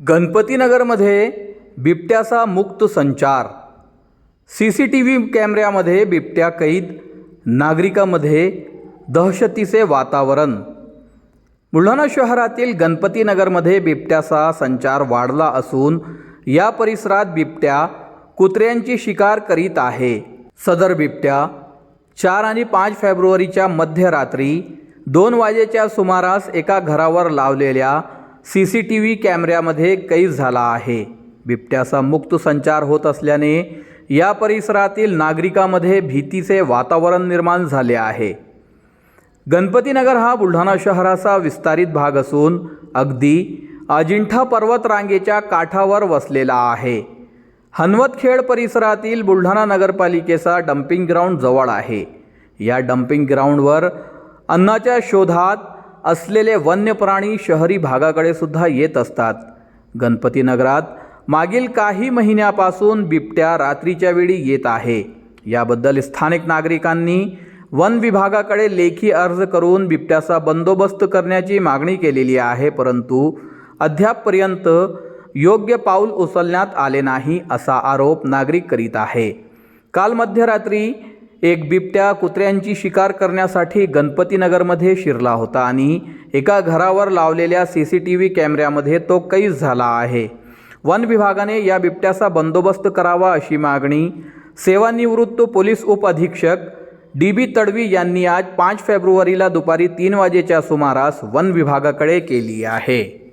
गणपतीनगरमध्ये बिबट्याचा मुक्त संचार. सी सी टी व्ही कॅमेऱ्यामध्ये बिबट्या कैद. नागरिकांमध्ये दहशतीचे वातावरण. बुलढाणा शहरातील गणपतीनगरमध्ये बिबट्याचा संचार वाढला असून या परिसरात बिबट्या कुत्र्यांची शिकार करीत आहे. सदर बिबट्या चार आणि पाच फेब्रुवारीच्या मध्यरात्री दोन वाजेच्या सुमारास एका घरावर लावलेल्या सी सी टी व्ही कॅमेऱ्यामध्ये कैद झाला आहे. बिबट्याचा मुक्त संचार होत असल्याने या परिसरातील नागरिकांमध्ये भीतीचे वातावरण निर्माण झाले आहे. गणपतीनगर हा बुलढाणा शहराचा विस्तारित भाग असून अगदी अजिंठा पर्वत रांगेच्या काठावर वसलेला आहे. हनवतखेड परिसरातील बुलढाणा नगरपालिकेचा डम्पिंग ग्राउंड जवळ आहे. या डम्पिंग ग्राउंडवर अन्नाच्या शोधात असलेले वन्य प्राणी शहरी भागाकडे सुद्धा येत असतात. गणपतीनगरात मागील काही महिन्यापासून बिबट्या रात्रीच्या वेळी येत आहे. याबद्दल स्थानिक नागरिकांनी वन विभागाकडे लेखी अर्ज करून बिबट्याचा बंदोबस्त करण्याची मागणी केलेली आहे परंतु अद्यापपर्यंत योग्य पाऊल उचलण्यात आले नाही असा आरोप नागरिक करीत आहे. काल मध्यरात्री एक बिबट्या कुत्र्यांची शिकार करण्यासाठी गणपतीनगरमध्ये शिरला होता आणि एका घरावर लावलेल्या सी सी टी व्ही कॅमेऱ्यामध्ये तो कैद झाला आहे. वन विभागाने या बिबट्याचा बंदोबस्त करावा अशी मागणी सेवानिवृत्त पोलीस उपअधीक्षक डी बी तडवी यांनी आज पाच फेब्रुवारीला दुपारी तीन वाजेच्या सुमारास वन विभागाकडे केली आहे.